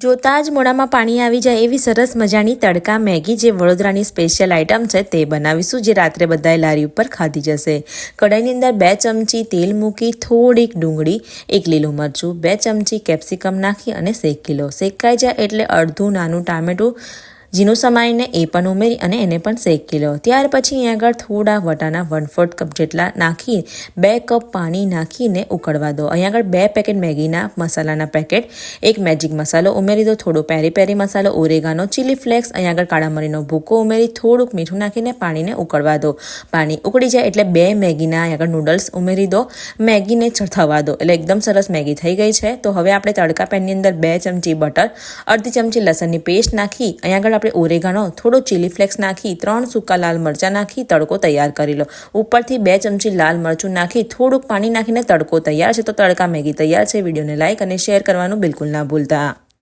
જોતાં જ મોડામાં પાણી આવી જાય એવી સરસ મજાની તડકા મેગી જે વડોદરાની સ્પેશિયલ આઇટમ છે તે બનાવીશું જે રાત્રે બધાએ લારી ઉપર ખાધી જશે. કઢાઈની અંદર બે ચમચી તેલ મૂકી થોડીક ડુંગળી, એક લીલું મરચું, બે ચમચી કેપ્સિકમ નાખી અને શેકી લો શેકાઈ જાય એટલે અડધું નાનું ટામેટું ઝીણું સમારીને એ પણ ઉમેરી અને એને પણ શેકી લો ત્યાર પછી અહીં આગળ થોડા વટાના વન ફોર્થ કપ જેટલા નાખી, બે કપ પાણી નાખીને ઉકળવા દો. અહીં આગળ બે પેકેટ મેગીના મસાલાના પેકેટ એક મેજિક મસાલો ઉમેરી દો, થોડો પેરી પેરી મસાલો ઓરેગાનો ચીલી ફ્લેક્સ અહીં આગળ કાળા મરીનો ભૂકો ઉમેરી, થોડુંક મીઠું નાખીને પાણીને ઉકળવા દો. પાણી ઉકળી જાય એટલે બે મેગીના અહીં આગળ નૂડલ્સ ઉમેરી દો. મેગીને થવા દો. એટલે એકદમ સરસ મેગી થઈ ગઈ છે. તો હવે આપણે તડકા પેનની અંદર બે ચમચી બટર અડધી ચમચી લસણની પેસ્ટ નાખી, અહીં આગળ આપણે ઓરેગાનો થોડો ચીલી ફ્લેક્સ નાખી, ત્રણ સૂકા લાલ મરચાં નાખી, તડકો તૈયાર કરી લો. ઉપરથી બે ચમચી લાલ મરચું નાખી, થોડુંક પાણી નાખીને તડકો તૈયાર છે. તો તડકા મેગી તૈયાર છે. વિડીયોને લાઇક અને શેર કરવાનું બિલકુલ ના ભૂલતા.